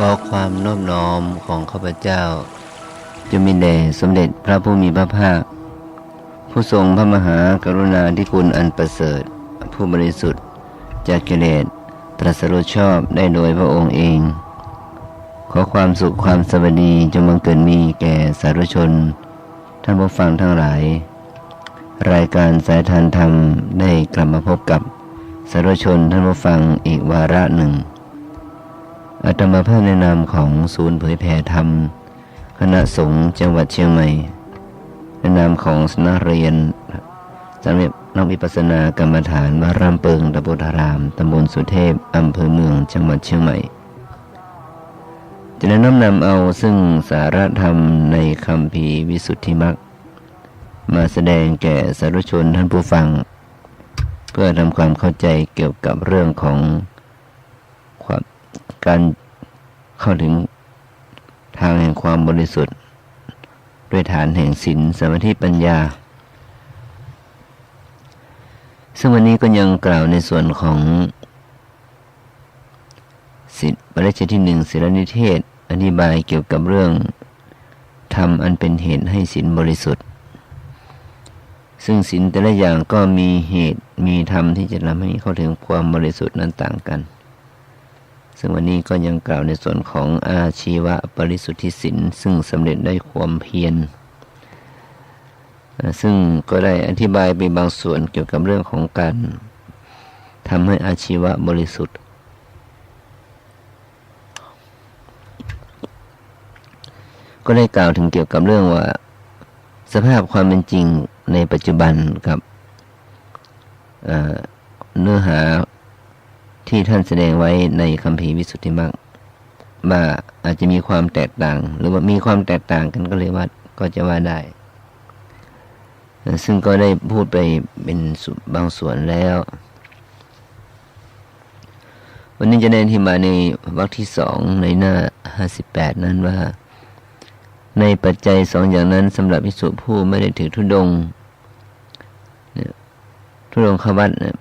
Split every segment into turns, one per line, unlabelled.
ขอความนอบน้อมของข้าพเจ้าจะมีแด่สมเด็จพระผู้มีพระภาค ผู้ทรงพระมหากรุณาธิคุณอันประเสริฐ ผู้บริสุทธิ์จากกิเลสตรัสรู้ชอบได้โดยพระองค์เอง ขอความสุขความสวัสดีจงบังเกิดมีแก่สาธุชน ท่านผู้ฟังทั้งหลาย รายการสายทานธรรมได้กลับมาพบกับสาธุชนท่านผู้ฟังอีกวาระหนึ่ง อาตมาภาพในนามของศูนย์เผยแผ่ธรรม คณะสงฆ์จังหวัดเชียงใหม่ ในนามของสนักเรียนสำเร็จนักวิปัสสนากรรมฐานวารามเปิงตะโบธาราม ตำบลสุเทพ อำเภอเมือง จังหวัดเชียงใหม่ จะได้น้อมนำเอาซึ่งสาระธรรมในคำพีวิสุทธิมรรคมาแสดงแก่สาธุชนท่านผู้ฟัง เพื่อทำความเข้าใจเกี่ยวกับเรื่องของ การเข้าถึงทางแห่งความบริสุทธิ์ ด้วยฐานแห่งศีลสมาธิปัญญา ซึ่งวันนี้ก็ยังกล่าวในส่วนของสิทธิปริชที่หนึ่งศิลนิเทศ อธิบายเกี่ยวกับเรื่องธรรมอันเป็นเหตุให้ศีลบริสุทธิ์ ซึ่งศีลแต่ละอย่างก็มีเหตุมีธรรมที่จะทำให้เข้าถึงความบริสุทธิ์นั้นต่างกัน ซึ่งวันนี้ก็ยังกล่าวในส่วนของอาชีวะปริสุทธิศีลซึ่งสำเร็จได้ความเพียรซึ่งก็ได้อธิบายไปบางส่วนเกี่ยวกับเรื่องของการทำให้อาชีวะบริสุทธิ์ ก็ได้กล่าวถึงเกี่ยวกับเรื่องว่า สภาพความเป็นจริงในปัจจุบันกับเนื้อหา ที่ท่านแสดงไว้ในคัมภีร์วิสุทธิมรรคว่าอาจจะมีความแตกต่าง หรือว่ามีความแตกต่างกันก็เลยว่าก็จะว่าได้ ซึ่งก็ได้พูดไปเป็นบางส่วนแล้ว วันนี้จะได้ที่มาในวรรคที่สองในหน้าห้าสิบแปดนั้นว่า ในปัจจัยสองอย่างนั้นสำหรับพิสุผู้ไม่ได้ถือธุดงค์เนี่ยธุดงควัตเนี่ย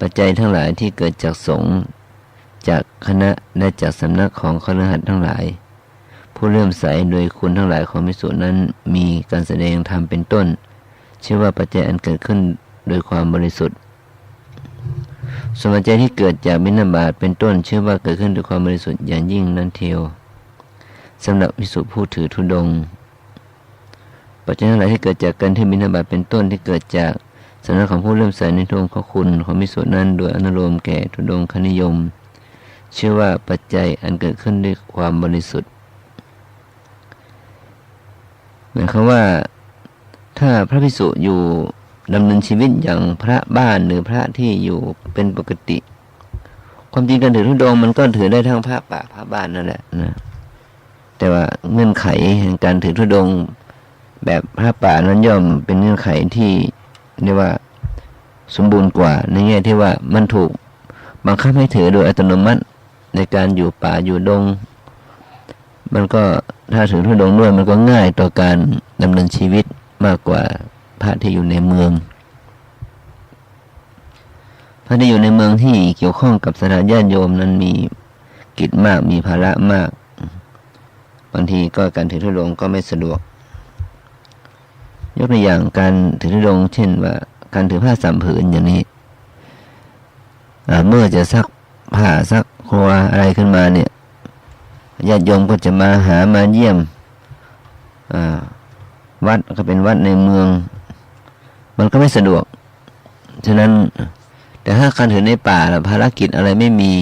ปัจจัยทั้งหลายที่เกิดจากสงฆ์จากคณะและจากสำนักของคณะหัสถ์ทั้งหลาย ผู้เริ่อมใสโดยคุณทั้งหลายของพิสุนั้นมีการแสดงธรรมเป็นต้น ชื่อว่าปัจจัยอันเกิดขึ้นโดยความบริสุทธิ์ส่วนปัจจัยที่เกิดจากบิณฑบาตเป็นต้นชื่อว่าเกิดขึ้นด้วยความบริสุทธิ์อย่างยิ่งนั้นเทียวสำหรับพิสุผู้ถือธุดงปัจจัยทั้งหลายที่เกิดจากการที่บิณฑบาตเป็นต้นที่เกิดจาก สำนักของผู้เริ่อมใส่ในทุงขคุณของพิสุนั้นโดยอนุโลมแก่ธุดงคนิยม เชื่อว่าปัจจัยอันเกิดขึ้นด้วยความบริสุทธิ์หมายความว่าถ้าพระพิสุอยู่ดำเนินชีวิตอย่างพระบ้านหรือพระที่อยู่เป็นปกติ ความจริงการถือธุดงมันก็ถือได้ทั้งพระป่าพระบ้านนั่นแหละนะแต่ว่าเงื่อนไขแห่งการถือธุดงแบบพระป่านั้นย่อมเป็นเงื่อนไขที่ เรียกว่าสมบูรณ์กว่า ในแง่ที่ว่ามันถูกบังคับให้ถือโดยอัตโนมัติในการอยู่ป่าอยู่ดง มันก็ถ้าถือธุดงด้วยมันก็ง่ายต่อการดำเนินชีวิตมากกว่าพระที่อยู่ในเมือง พระที่อยู่ในเมืองที่เกี่ยวข้องกับสถานญาติโยมนั้นมีกิจมากมีภาระมาก บางทีก็การถือธุดงก็ไม่สะดวก ยกตัวอย่างการถือธุดงเช่นว่า การถือผ้าสามผืนอย่างนี้เมื่อจะซักผ้าซักครัวอะไรขึ้นมาเนี่ยญาติโยมก็จะมาหามาเยี่ยมวัดก็เป็นวัดในเมือง มันก็ไม่สะดวก ฉะนั้นแต่ถ้าการถือในป่าภารกิจอะไรไม่มี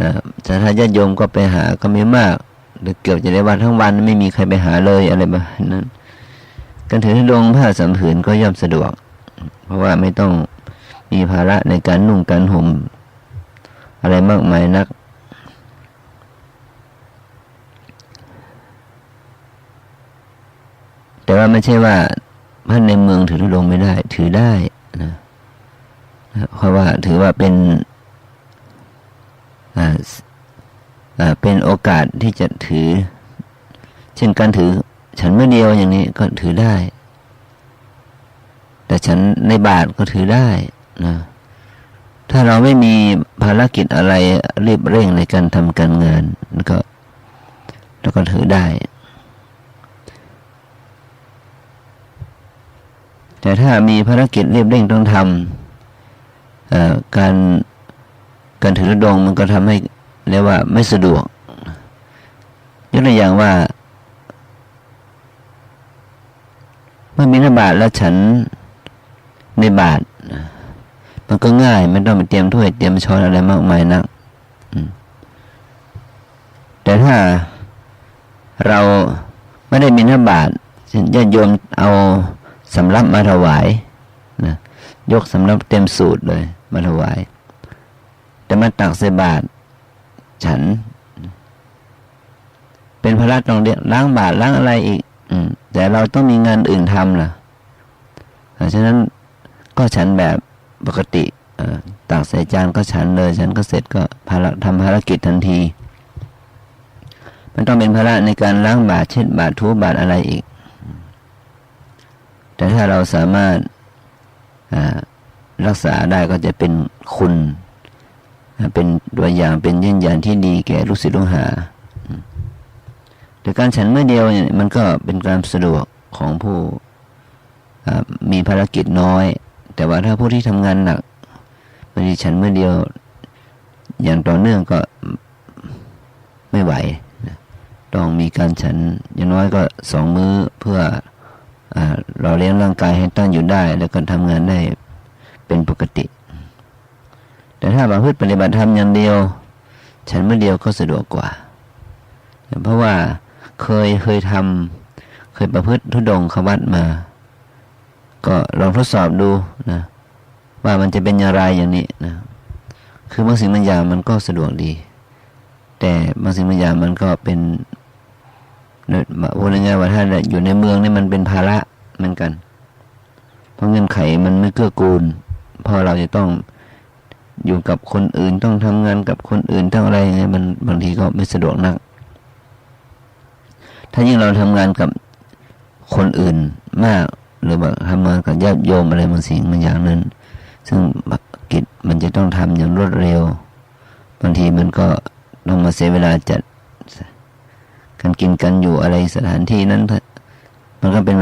นะแต่ถ้าญาติโยมก็ไปหาก็ไม่มากหรือเกือบจะได้วันทั้งวันไม่มีใครไปหาเลยอะไรแบบนั้น การถือธดงผ้าสามผืนก็ย่อมสะดวก เพราะว่าไม่ต้องมีภาระในการนุ่งการห่มอะไรมากมายนัก แต่ว่าไม่ใช่ว่าพระในเมืองถือธุดงไม่ได้ ถือได้นะเพราะว่าถือว่าเป็นอ่าอ่าเป็นโอกาสที่จะถือ เช่นการถือ ฉันเมื่อเดียวอย่างนี้ก็ถือได้ แต่ฉันในบาทก็ถือได้นะถ้าเราไม่มีภารกิจอะไรรีบเร่งในการทำการงานก็แล้วก็ถือได้ แต่ถ้ามีภารกิจรีบเร่งต้องทำเอ่อการการถือธุดงมันก็ทำให้เรียกว่าไม่สะดวกยกตัวอย่างว่า เมื่อมีนบาทแล้วฉันในบาทมันก็ง่ายไม่ต้องไปเตรียมถ้วยเตรียมช้อนอะไรมากมายนักแต่ถ้าเราไม่ได้มีนบาทญาติโยมเอาสำรับมาถวายนะยกสำรับเต็มสูตรเลย มาถวาย แต่มาตักใส่บาตฉัน เป็นพระราชต้องเรียกล้างบาตรล้างอะไรอีก อืม แต่เราต้องมีงานอื่นทำล่ะฉะนั้นก็ฉันแบบปกติตักใส่จานก็ฉันเลย ฉันก็เสร็จก็ภาระทำภารกิจทันที มันต้องเป็นภาระในการล้างบาตรเช็ดบาตรทูบาตรอะไรอีก แต่ถ้าเราสามารถรักษาได้ก็จะเป็นคุณ เป็นตัวอย่างเป็นยืนยันที่ดีแก่ลูกศิษย์ลูกหา แต่การฉันเมื่อเดียวเนี่ยมันก็เป็นการสะดวกของผู้มีภารกิจน้อย แต่ว่าถ้าผู้ที่ทำงานหนักบางทีฉันเมื่อเดียว อย่างต่อเนื่องก็ไม่ไหวต้องมีการฉันอย่างน้อยก็สองมื้อเพื่ออเราเลี้ยงร่างกายให้ตั้งอยู่ได้ แล้วก็ทำงานได้เป็นปกติ แต่ถ้าประพฤติปฏิบัติธรรมอย่างเดียว ฉันเมื่อเดียวก็สะดวกกว่า เพราะว่า เคยเคยทำเคยประพฤติทุดงควัดมา ก็ลองทดสอบดูนะว่ามันจะเป็นอย่างไรอย่างนี้นะคือบางสิ่งบางอย่างมันก็สะดวกดี แต่บางสิ่งบางอย่างมันก็เป็นพูดง่ายๆว่าถ้าอยู่ในเมืองนี่มันเป็นภาระเหมือนกัน เพราะเงื่อนไขมันไม่เกื้อกูลพราะเราจะต้องอยู่กับคนอื่นต้องทำงานกับคนอื่นต้องอะไรเงี้ยมันบางทีก็ไม่สะดวกนัก ถ้ายิ่งเราทำงานกับคนอื่นมาก หรือว่าทำงานกับญาติโยมอะไรบางสิ่งบางอย่างนั้น ซึ่งกิจมันจะต้องทำอย่างรวดเร็ว บางทีมันก็ต้องมาเสียเวลาจัดการกินกันอยู่อะไรสถานที่นั้น มันก็เป็น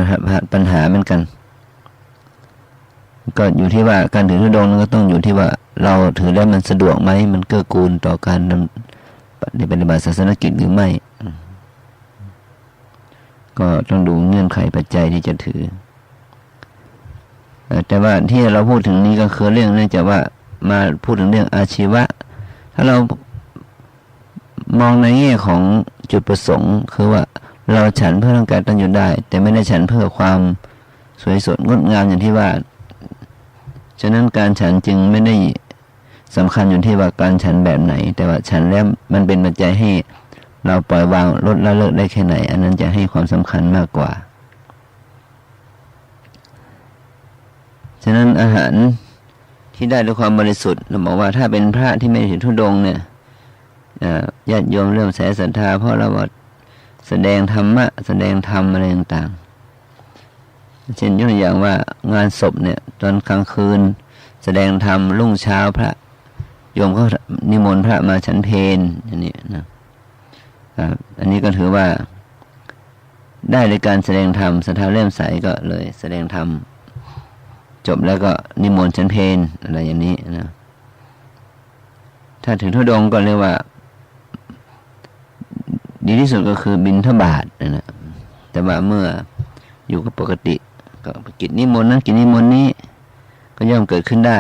ปัญหาเหมือนกัน ก็อยู่ที่ว่าการถือธุดงนั้นก็ต้องอยู่ที่ว่าเราถือแล้วมันสะดวกไหมมันเกื้อกูลต่อการปฏิบัติศาสนกิจหรือไม่ ก็ต้องดูเงื่อนไขปัจจัยที่จะถือ แต่ว่าที่เราพูดถึงนี้ก็คือเรื่องเนื่องจากว่ามาพูดถึงเรื่องอาชีวะ ถ้าเรามองในแง่ของจุดประสงค์ คือว่าเราฉันเพื่อร่างกายตั้งอยู่ได้ แต่ไม่ได้ฉันเพื่อความสวยสดงดงามอย่างที่ว่า ฉะนั้นการฉันจึงไม่ได้สำคัญอยู่ที่ว่าการฉันแบบไหน แต่ว่าฉันแล้วมันเป็นปัจจัยให้ เราปล่อยวางลดละเลิกได้แค่ไหน อันนั้นจะให้ความสำคัญมากกว่า ฉะนั้นอาหารที่ได้ด้วยความบริสุทธิ์เราบอกว่าถ้าเป็นพระที่ไม่ถือธุดงเนี่ยญาติโยมเริ่มแสศรัทธาเพราะเราแสดงธรรมะแสดงธรรมอะไรต่างๆเช่นยกตัวอย่างว่างานศพเนี่ย ตอนกลางคืน แสดงธรรมรุ่งเช้าพระโยมเขานิมนต์พระมาฉันเพนอันนี้นะ อันนี้ก็ถือว่า ได้ในการแสดงธรรมสถาเล่มใสก็เลยแสดงธรรมจบแล้วก็นิมนต์ฉันเพนอะไรอย่างนี้นะถ้าถึงทุดงก็เรียกว่า ดีที่สุดก็คือบินทบาทนะ แต่ว่าเมื่ออยู่กับปกติ ก็กิจนิมนต์นั้นกิจนิมนต์นี้ ก็ย่อมเกิดขึ้นได้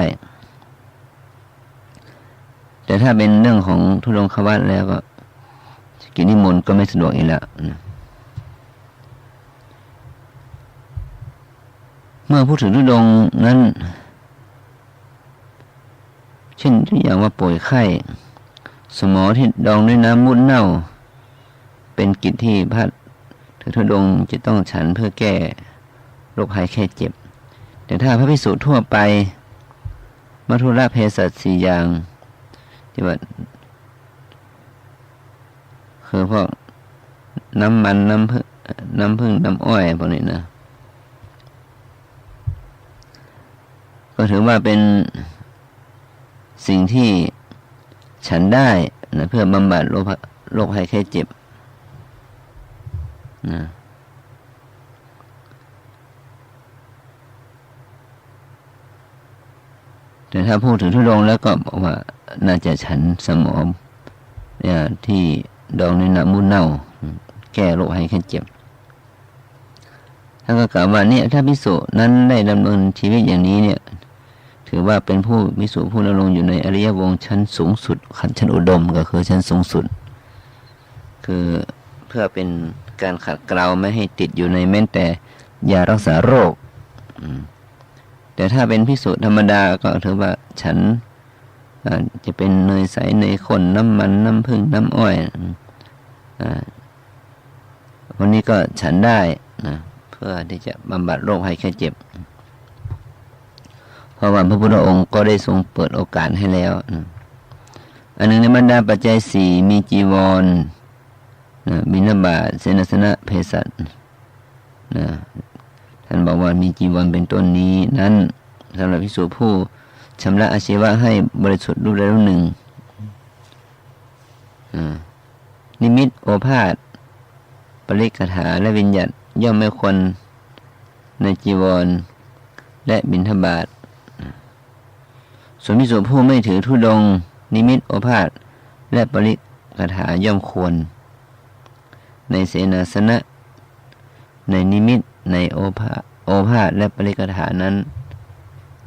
แต่ถ้าเป็นเรื่องของทุดงควัตแล้วก็ กิจนิมนต์ก็ไม่สะดวกอีกแล้วนะเมื่อพูดถึงทุดงนั้น เช่นอย่างว่าป่วยไข้ สมอที่ดองด้วยน้ำมุดเน่า เป็นกิจที่พระถือทุดงจะต้องฉันเพื่อแก้โรคภัยแค่เจ็บ แต่ถ้าพระพิสุทั่วไปมัทุราเพศัตสี่อย่างที่ว่า คือพวกน้ำมันน้ำพึ่งน้ำพึ่งน้ำอ้อยพวกนี้นะ ก็ถือว่าเป็นสิ่งที่ฉันได้นะเพื่อบำบัดโรคภัยโรคภัยแค่เจ็บนะแต่ถ้าพูดถึงทุดงแล้วก็บอกว่าน่าจะฉันสมอมเนี่ยที่ ดองในน้ำมูลเน่า แก้โรคให้แค่เจ็บท่านก็กล่าวว่าเนี่ยถ้าพิสุนั้นได้ดำเนินชีวิตอย่างนี้เนี่ย ถือว่าเป็นผู้มิสุผู้ดำรงอยู่ในอริยวงชั้นสูงสุดขันชั้นอุดมก็คือชั้นสูงสุด คือเพื่อเป็นการขัดเกลาไม่ให้ติดอยู่ในแม้แต่ยารักษาโรคแต่ถ้าเป็นพิสุธรรมดาก็ถือว่าฉันจะเป็นเนยใสเนยข้นน้ำมันน้ำผึ้งน้ำอ้อย วันนี้ก็ฉันได้นะเพื่อที่จะบำบัดโรคภัยแค่เจ็บ เพราะว่าพระพุทธองค์ก็ได้ทรงเปิดโอกาสให้แล้วนะอันหนึ่งในบรรดาปัจจัยสี่มีจีวรนะบิณฑบาตเสนาสนะเภสัชนะท่านบอกว่ามีจีวรเป็นต้นนี้ นั้นสำหรับพิสูจผู้ชำระอาชีวะให้บริสุทธิ์รูปใดรูปหนึ่ง อ่า นิมิตโอภาษปริกถาและวิญญัตย่อมไม่ควรในจีวร และบิณฑบาตส่วนพิสุผู้ไม่ถือธุดง นิมิตโอภาษและปริกถาย่อมควร ในเสนาสนะ ในนิมิตในโอภาโอภาษและปริกถานั้น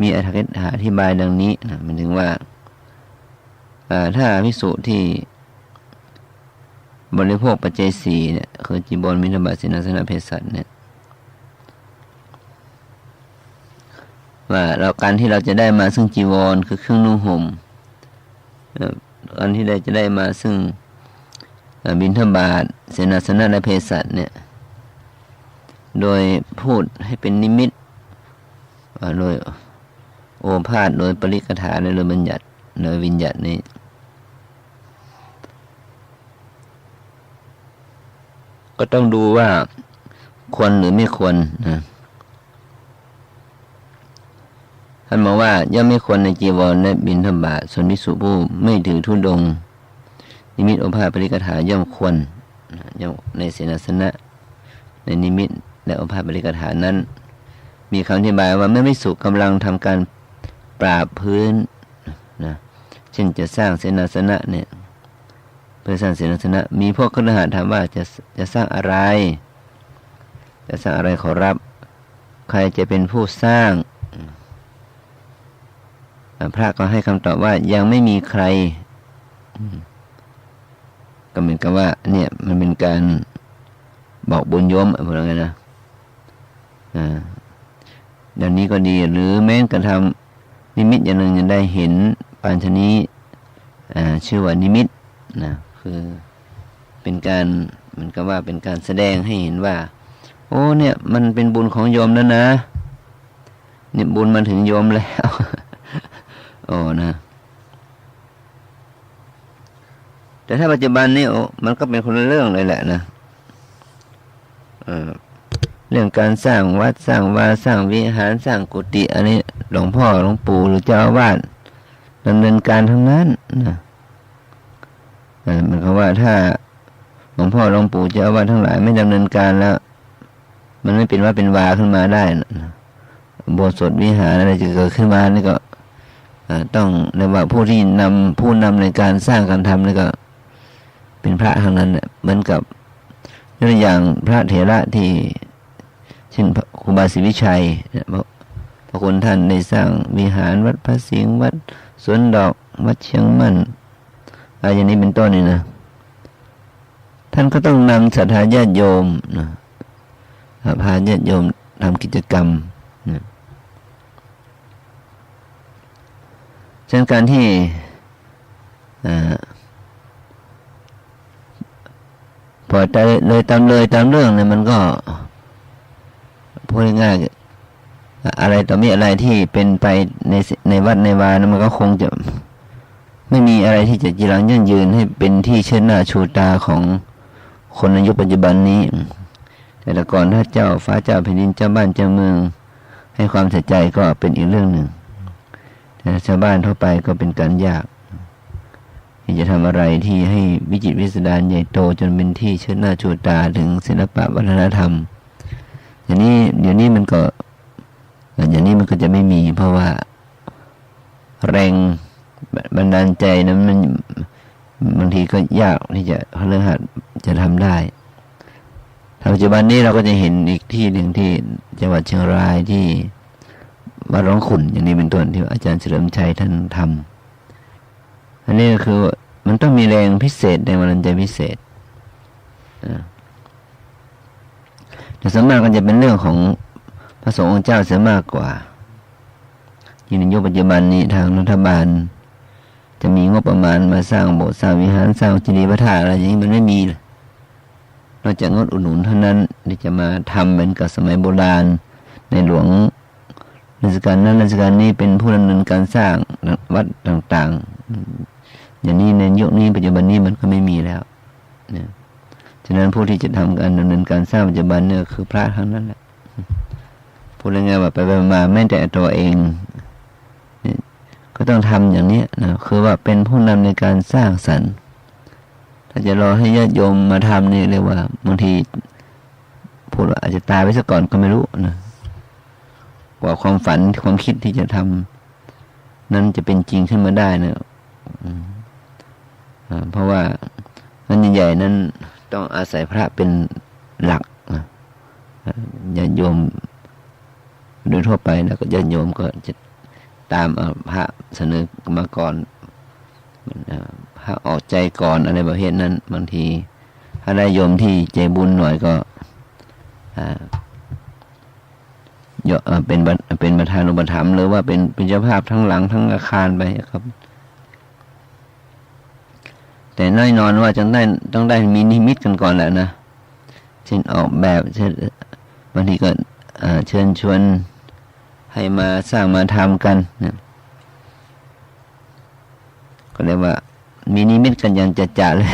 มีอธิษฐาอธิบายดังนี้นะหมันถึงว่าอ่าถ้าพิสุที่ บริโภคปัจจัยสี่เนี่ยคือจีบอลมินบาตเสนาสนะเภสัชเนี่ยว่าเราการที่เราจะได้มาซึ่งจีวรคือเครื่องนุ่งห่มการที่ได้จะได้มาซึ่งบิณฑบาตเสนาสนะและเภสัชเนี่ย โดยพูดให้เป็นนิมิตโดยโอภาษโดยปริกถาโดยบัญญัติโดยวิญญัตินี้ ก็ต้องดูว่าควรหรือไม่ควรนะท่านบอกว่าย่อมไม่ควรในจีวรและบิณฑบาตส่วนมิสุผู้ไม่ถือธุดง นิมิตโอภาสปริกถาย่อมควรย่อมในเสนาสนะ ในนิมิตและโอภาสปริกถานั้น มีคำอธิบายว่าเมื่อไม่สุกำลังทำการปราบพื้นนะเช่นจะสร้างเสนาสนะเนี่ย เพื่อสร้างเสนาสนะ มีพวกคณหาถามว่าจะจะสร้างอะไร จะสร้างอะไรขอรับ ใครจะเป็นผู้สร้าง พระก็ให้คำตอบว่ายังไม่มีใคร ก็เหมือนกับว่า เนี่ยมันเป็นการบอกบุญโยมอะไรเงี้ยนะอ่าดี๋ยวนี้ก็ดีหรือแม้กระทำนิมิตอย่างหนึ่งยังได้เห็นปัญชนีอ่าชื่อว่านิมิตนะ คือเป็นการเหมันก็ว่าเป็นการแสดงให้เห็นว่า โอ้เนี่ย มันเป็นบุญของโยมแล้วนะเนี่ยบุญมาถึงโยมแล้วโอ้นะ แต่ถ้าปัจจุบันนี่โอ้มันก็เป็นคนละเรื่องเลยแหละนะเออเรื่องการสร้างวัดสร้างวาสร้างวิหารสร้างกุฏิอันนี้หลวงพ่อหลวงปู่หรือเจ้าอาวาสดำเนินการทั้งนั้นนะ เออมันก็ว่าถ้าหลวงพ่อหลวงปู่เจ้าอาวาทั้งหลายไม่ดำเนินการแล้ว มันไม่เป็นว่าเป็นวาขึ้นมาได้นะโบสถ์วิหารอะไรจะเกิดขึ้นมานี่ก็ต้องเรียกว่าผู้ที่นำผู้นำในการสร้างการทำนี่ก็ เป็นพระทางนั้นเนี่ยเหมือนกับยกตัวอย่างพระเถระที่เช่นครูบาศรีวิชัยเนี่ยพระพระคุณท่านได้สร้างวิหารวัดพระสิงห์วัดสวนดอกวัดเชียงมั่น อะไรอย่างนี้เป็นต้นนี่นะท่านก็ต้องนำศรัทธาญาติโยมนะพาญาติโยมทำกิจกรรมนะเช่นการที่อ่าพอใจเลยตามเลยตามเรื่องเนี่ยมันก็พูดง่ายอะไรต่อมีอะไรที่เป็นไปในในวัดในวานะมันก็คงจะ ไม่มีอะไรที่จะจีรังยั่งยืนให้เป็นที่เชิดหน้าชูตาของคนในยุคปัจจุบันนี้ แต่ละก่อนถ้าเจ้าฟ้าเจ้าแผ่นดินเจ้าบ้านเจ้าเมือง ให้ความใส่ใจก็เป็นอีกเรื่องหนึ่ง แต่ชาวบ้านทั่วไปก็เป็นการยากที่จะทำอะไรที่ให้วิจิตรวิสดารใหญ่โตจนเป็นที่เชิดหน้าชูตาถึงศิลปะวัฒนธรรมอย่างนี้เดี๋ยวนี้มันก็อย่างนี้มันก็จะไม่มี เพราะว่าแรง บันดาลใจนั้นมันบางทีก็ยากที่จะเรื่องหัดจะทำได้ปัจจุบันนี้เราก็จะเห็นอีกที่หนึ่งที่จังหวัดเชียงรายที่วัดร้องขุนอย่างนี้เป็นต้นที่อาจารย์เฉลิมชัยท่านทำอันนี้ก็คือมันต้องมีแรงพิเศษแรงบันดาลใจพิเศษแต่ส่วนมากก็จะเป็นเรื่องของพระสงฆ์องค์เจ้าเสียมากกว่ายิ่งในยุคปัจจุบันนี้ทางรัฐบาล จะมีงบประมาณมาสร้างโบสถ์สร้างวิหารสร้างจินีพระธาตุอะไรอย่างนี้มันไม่มีเลยนอกจากงดอุดหนุนเท่านั้นที่จะมาทำเหมือนกับสมัยโบราณ ในหลวงรัชกาลนั้นรัชกาลนี้เป็นผู้ดำเนินการสร้างวัดต่างๆ อย่างนี้ในยุคนี้ปัจจุบันนี้มันก็ไม่มีแล้วนะฉะนั้นผู้ที่จะทำการดำเนินการสร้างปัจจุบันเนี่ยคือพระทั้งนั้นแหละพูดง่ายๆว่าไปมาแม้แต่ตัวเอง ก็ต้องทำอย่างนี้นะคือว่าเป็นผู้นำในการสร้างสรรค์ ถ้าจะรอให้ญาติโยมมาทำนี่เรียกว่าบางทีพูดว่าอาจจะตายไปซะก่อนก็ไม่รู้นะกว่าความฝันความคิดที่จะทำนั้นจะเป็นจริงขึ้นมาได้นะเพราะว่านั้นใหญ่ๆนั้นต้องอาศัยพระเป็นหลักญาติโยมโดยทั่วไปแล้วก็ญาติโยมก็จะ ตามพระเสนอมาก่อนพระออกใจก่อนอะไรประเภทนั้น บางทีถ้าได้โยมที่ใจบุญหน่อยก็เป็นเป็นประธานอุปถัมภ์หรือว่าเป็นเป็นเจ้าภาพทั้งหลังทั้งอาคารไปครับ แต่แน่นอนว่าจะได้ต้องได้มีนิมิตกันก่อนแหละนะเช่นออกแบบเช่นบางทีก็เชิญชวน ให้มาสร้างมาทำกันนะก็เรียกว่า มีนิมิตกันอย่างจะจ่าเลย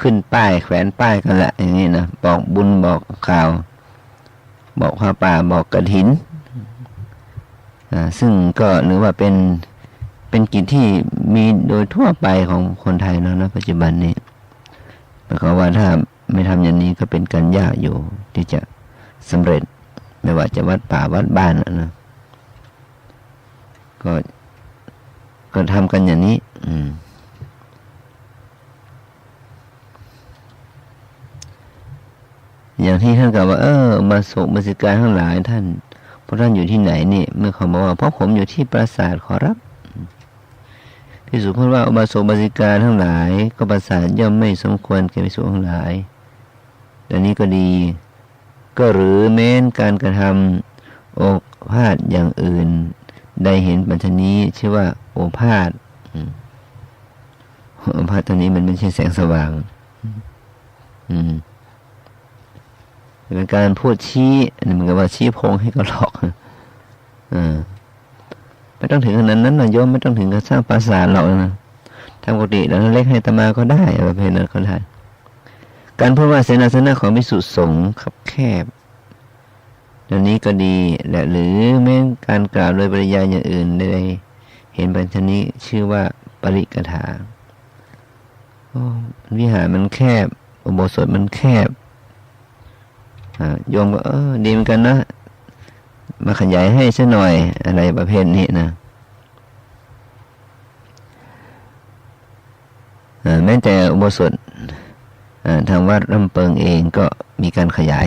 ขึ้นป้ายแขวนป้ายกันละอย่างนี้นะบอกบุญบอกข่าว บอกข้าป่าบอกกระถินอ่าซึ่งก็หรือว่าเป็นเป็นกิจที่มีโดยทั่วไปของคนไทยแล้วนะปัจจุบันนี้หมายความว่าถ้าไม่ทำอย่างนี้ก็เป็นการยากอยู่ที่จะสำเร็จ ไม่ว่าจะวัดป่าวัดบ้านนะ ก็ก็ทำกันอย่างนี้ อืม อย่างที่ท่านกล่าวว่า เออ มาสุมาสิการทั้งหลายท่านพระท่านอยู่ที่ไหนนี่เมื่อเขาบอกว่าเพราะผมอยู่ที่ปราสาทขอรับพิสุพูดว่าอุบาสกบาสิกาทั้งหลาย ก็ปราสาทย่อมไม่สมควรแก่พิสุทั้งหลายแต่นี้ก็ดี ก็หรือแม้นการกระทำโอภาษอย่างอื่น ได้เห็นปัญชนี้ชื่อว่า โอภาษโอภาษตัวนี้มันไม่ใช่แสงสว่าง อืมเป็นการพูดชี้เหมือนกับว่าชี้พงให้ก็หลอกอ่าไม่ต้องถึงขนาดนั้นนะโยมไม่ต้องถึงกับสร้างปราสาทหรอกนะทางปกติแล้วเล็กให้ตมาก็ได้ประเภทนั้นก็ได้การพูดว่าเสนาสนะของมิสุสงขับแคบ อันนี้ก็ดีและหรือแม้การกล่าวโดยปริยายอย่างอื่นใดเห็นปัญชนี้ชื่อว่าปริกถาวิหารมันแคบอุโบสถมันแคบโยมก็เออดีเหมือนกันนะ มาขยายให้ซะหน่อยอะไรประเภทนี้นะแม้แต่อุโบสถทางวัดลำเปิงเองก็มีการขยาย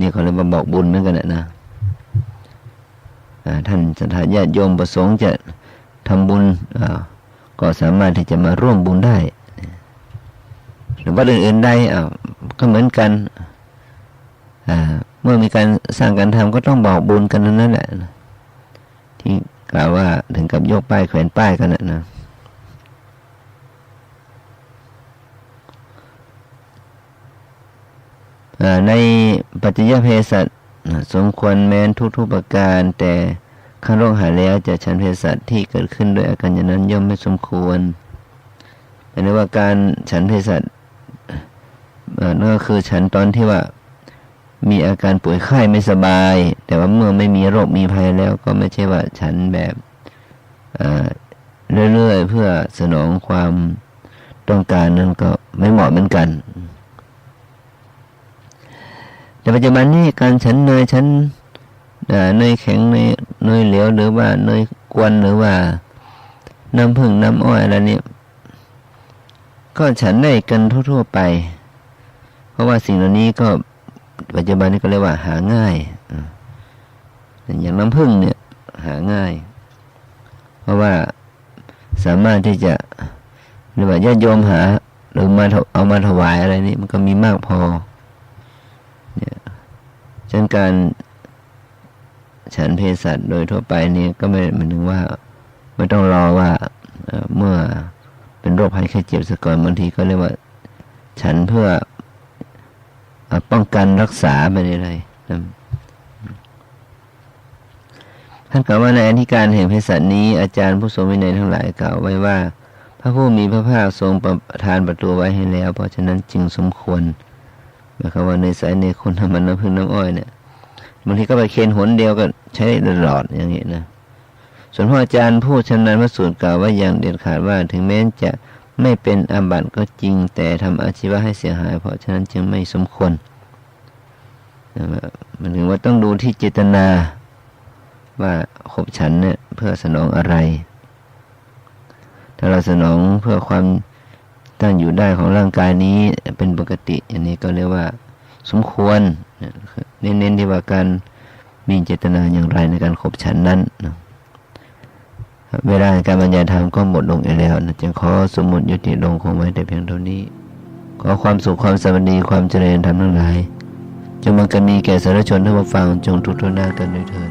นี่เขาเลยมาบอกบุญเหมือนกันนะท่านสถาญาติโยมประสงค์จะทำบุญก็สามารถที่จะมาร่วมบุญได้หรือว่าอื่นๆได้ก็เหมือนกันเมื่อมีการสร้างการทำก็ต้องบอกบุญกันนั่นแหละที่กล่าวว่าถึงกับยกป้ายแขวนป้ายกันนะ ในปัจจยเพศัตสมควรแม้นทุกๆประการ แต่ข้าโรคหายแล้วจะฉันเพศัตที่เกิดขึ้นด้วยอาการอย่างนั้นย่อมไม่สมควรเป็นว่าการฉันเพศัตนั่นก็คือฉันตอนที่ว่ามีอาการป่วยไข้ไม่สบาย แต่ว่าเมื่อไม่มีโรคมีภัยแล้วก็ไม่ใช่ว่าฉันแบบเรื่อยๆเพื่อสนองความต้องการนั้นก็ไม่เหมาะเหมือนกัน แต่ปัจจุบันนี้การฉันเนยฉันเนยแข็งเนยเนยเหลวหรือว่าเนยกวนหรือว่าน้ำผึ้งน้ำอ้อยอะไรเนี่ยก็ฉันได้กันทั่ว ๆไป เพราะว่าสิ่งเหล่านี้ก็ปัจจุบันนี้ก็เรียกว่าหาง่ายอย่างน้ำผึ้งเนี่ยหาง่าย เพราะว่าสามารถที่จะหรือว่าญาติโยมหา หรือมาเอามาถวายอะไรนี่มันก็มีมากพอ เนี่ยเช่นการฉันเภสัชโดยทั่วไปนี่ก็ไม่หมายถึงว่า ไม่ต้องรอว่าเมื่อเป็นโรคภัยแค่เจ็บซะก่อนบางทีก็เรียกว่า ฉันเพื่อเอ่อป้องกันรักษาไปเลยนะท่านกล่าวว่าในอธิการแห่งเภสัชนี้ อาจารย์ผู้ทรงวินัยทั้งหลายกล่าวไว้ว่า พระผู้มีพระภาคทรงประทานประตูไว้ให้แล้ว เพราะฉะนั้นจึงสมควร หมายความว่าในสายในคนทำมันน้ำพึ่งน้ำอ้อยเนี่ยบางทีก็ไปเคนหนเดียวก็ใช้ได้ตลอดอย่างนี้นะส่วนพระอาจารย์ผู้ชำนาญพระสูตรกล่าวว่าอย่างเด็ดขาดว่าถึงแม้จะไม่เป็นอาบัติก็จริง แต่ทำอาชีวะให้เสียหาย เพราะฉะนั้นจึงไม่สมควรนะครับมันถึงว่าต้องดูที่เจตนา ว่าขบฉันเนี่ยเพื่อสนองอะไร ถ้าเราสนองเพื่อความ ตั้งอยู่ได้ของร่างกายนี้เป็นปกติอันนี้ก็เรียกว่าสมควรเน้นๆที่ว่าการมีเจตนาอย่างไรในการขบฉันนั้นนะเวลาการบรรยายธรรมก็หมดลงอีกแล้วนะจึงขอสมมุติยุติลงคงไว้แต่เพียงเท่านี้ ขอความสุขความสวัสดีความเจริญธรรมทั้งหลายจงบังกิดมีแก่สารชนทั้งผู้ฟังจงทุกทุกหน้ากันด้วยเถิด